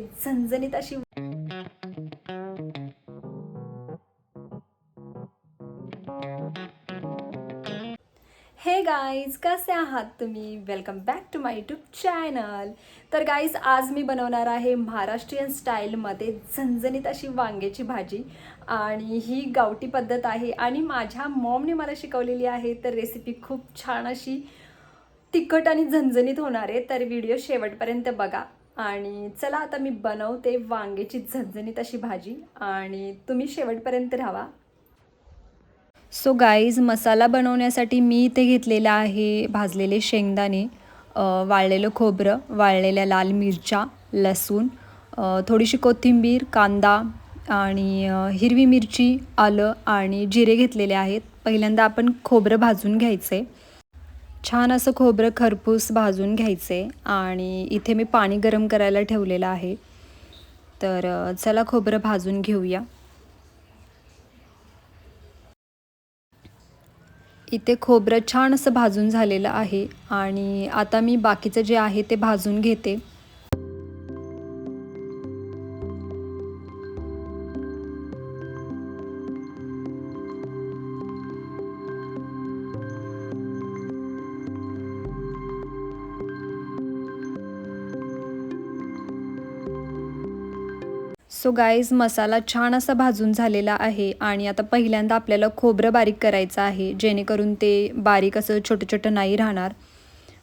झणझणीत अशी हे गाईज कसे आहात तुम्ही? Welcome back to my YouTube channel तर गाईज आज मी बनवणार आहे महाराष्ट्रीयन स्टाईलमध्ये झणझणीत अशी वांग्याची भाजी. आणि ही गावठी पद्धत आहे. आणि माझ्या मॉमने मला शिकवलेली आहे. तर रेसिपी खूप छान अशी तिखट आणि झणझणीत होणार आहे. तर व्हिडिओ शेवटपर्यंत बघा. आणि चला आता मी बनवते वांग्याची झणझणीत अशी भाजी आणि तुम्ही शेवटपर्यंत राहा. सो गाईज मसाला बनवण्यासाठी मी इथे घेतलेला आहे भाजलेले शेंगदाणे वाळलेलं खोबरं वाळलेल्या लाल मिरच्या लसूण थोडीशी कोथिंबीर कांदा आणि हिरवी मिरची आलं आणि जिरे घेतलेले आहेत. पहिल्यांदा आपण खोबरं भाजून घ्यायचं आहे छान असं खोबरं खरपूस भाजून घ्यायचं आहे आणि इथे मी पाणी गरम करायला ठेवलेलं आहे. तर चला खोबरं भाजून घेऊया. इथे खोबरं छान असं भाजून झालेलं आहे आणि आता मी बाकीचं जे आहे ते भाजून घेते. सो गाईज मसाला छान असा भाजून झालेला आहे आणि आता पहिल्यांदा आपल्याला खोबरं बारीक करायचं आहे जेणेकरून ते बारीक असं छोटं छोटं नाही राहणार.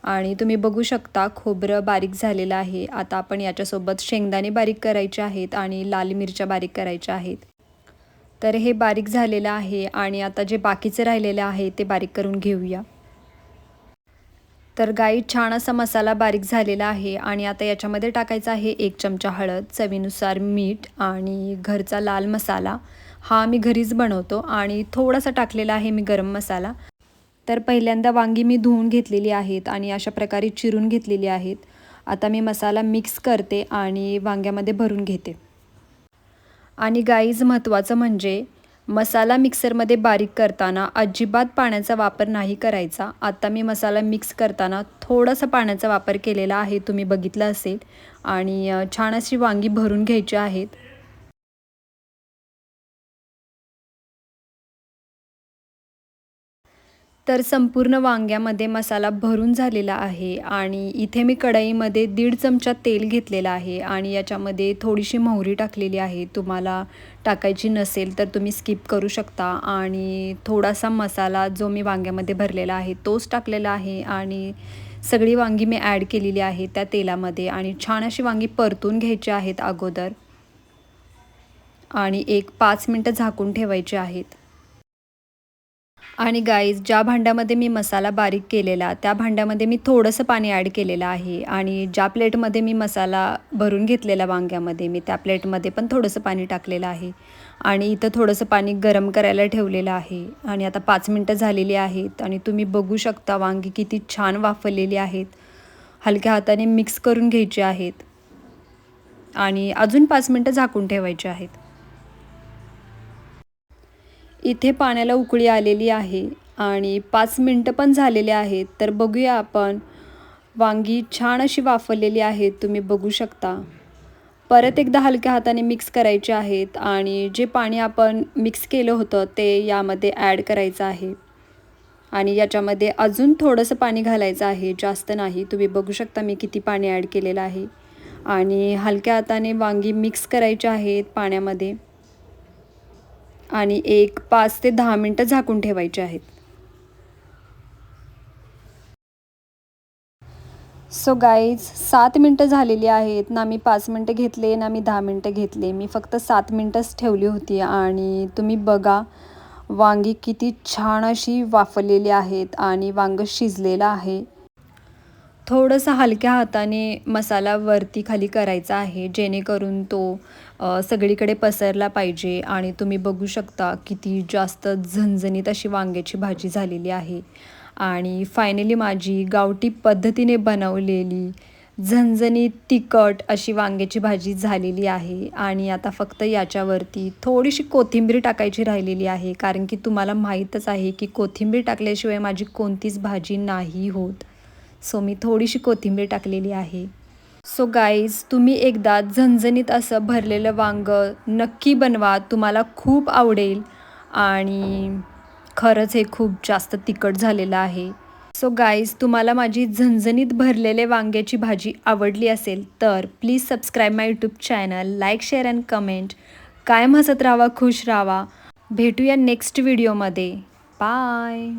आणि तुम्ही बघू शकता खोबरं बारीक झालेलं आहे. आता आपण याच्यासोबत शेंगदाणे बारीक करायचे आहेत आणि लाल मिरच्या बारीक करायच्या आहेत. तर हे बारीक झालेलं आहे आणि आता जे बाकीचे राहिलेले आहे ते बारीक करून घेऊया. तर गाई छान असा मसाला बारीक झालेला आहे आणि आता याच्यामध्ये टाकायचा आहे एक चमचा हळद चवीनुसार मीठ आणि घरचा लाल मसाला. हा मी घरीच बनवतो आणि थोडासा टाकलेला आहे मी गरम मसाला. तर पहिल्यांदा वांगी मी धुवून घेतलेली आहेत आणि अशा प्रकारे चिरून घेतलेली आहेत. आता मी मसाला मिक्स करते आणि वांग्यामध्ये भरून घेते. आणि गाईज महत्त्वाचं म्हणजे मसाला मिक्सरमध्ये बारीक करताना अजिबात पाण्याचा वापर नाही करायचा. आता मी मसाला मिक्स करताना थोडासा पाण्याचा वापर केलेला आहे तुम्ही बघितलं असेल. आणि छान अशी वांगी भरून घ्यायची आहेत. तर संपूर्ण वांग्यामध्ये मसाला भरून झालेला आहे आणि इथे मी कढईमध्ये दीड चमचा तेल घेतलेलं आहे आणि याच्यामध्ये थोडीशी मोहरी टाकलेली आहे. तुम्हाला टाकायची नसेल तर तुम्ही स्किप करू शकता आणि थोडासा मसाला जो मी वांग्यामध्ये भरलेला आहे तोच टाकलेला आहे आणि सगळी वांगी मी ॲड केलेली आहे त्या तेलामध्ये आणि छान अशी वांगी परतून घ्यायची आहेत अगोदर. आणि एक पाच मिनटं झाकून ठेवायचे आहेत. आणि गाईज ज्या भांड्यामध्ये मी मसाला बारीक केलेला त्या भांड्यामध्ये मी थोडंसं पाणी ॲड केलेलं आहे. आणि ज्या प्लेटमध्ये मी मसाला भरून घेतलेला वांग्यामध्ये मी त्या प्लेटमध्ये पण थोडंसं पाणी टाकलेलं आहे. आणि इथं थोडंसं पाणी गरम करायला ठेवलेलं आहे. आणि आता पाच मिनटं झालेली आहेत आणि तुम्ही बघू शकता वांगी किती छान वाफरलेली आहेत. हलक्या हाताने मिक्स करून घ्यायचे आहेत. आणि अजून पाच मिनटं झाकून ठेवायचे आहेत. इथे पाण्याला उकळी आलेली आहे आणि पाच मिनटं पण झालेले आहेत तर बघूया आपण. वांगी छान अशी वाफरलेली आहेत तुम्ही बघू शकता. परत एकदा हलक्या हाताने मिक्स करायचे आहेत आणि जे पाणी आपण मिक्स केलं होतं ते यामध्ये ॲड करायचं आहे. आणि याच्यामध्ये अजून थोडंसं पाणी घालायचं आहे जास्त नाही. तुम्ही बघू शकता मी किती पाणी ॲड केलेलं आहे. आणि हलक्या हाताने वांगी मिक्स करायचे आहेत पाण्यामध्ये. आणि एक पाच ते दहा मिनटं झाकून ठेवायचे आहेत. सो गाईज सात मिनटं झालेली आहेत. ना मी पाच मिनटं घेतले ना मी दहा मिनटं घेतले. मी फक्त सात मिनटंच ठेवली होती आणि तुम्ही बघा वांगी किती छान अशी वाफरलेली आहेत आणि वांगं शिजलेलं आहे. थोडंसं हलक्या हाताने मसाला वरती खाली करायचा आहे जेणेकरून तो सगळीकडे पसरला पाहिजे आणि तुम्ही बघू शकता किती जास्त झणझणीत अशी वांग्याची भाजी झालेली आहे. आणि फायनली माझी गावठी पद्धतीने बनवलेली झणझणीत तिखट अशी वांग्याची भाजी झालेली आहे आणि आता फक्त याच्यावरती थोडीशी कोथिंबीर टाकायची राहिलेली आहे कारण की तुम्हाला माहीतच आहे की कोथिंबीर टाकल्याशिवाय माझी कोणतीच भाजी नाही होत. सो मी थोडीशी कोथिंबीर टाकलेली आहे. सो गाईज तुम्ही एकदा झणझणीत असं भरलेलं वांग नक्की बनवा तुम्हाला खूप आवडेल. आणि खरंच हे खूप जास्त तिखट झालेलं आहे. सो गाईज तुम्हाला माझी झणझणीत भरलेले वांग्याची भाजी आवडली असेल तर please subscribe my YouTube channel like share and comment कायम हसत राहावा खुश राहावा भेटूया नेक्स्ट व्हिडिओमध्ये बाय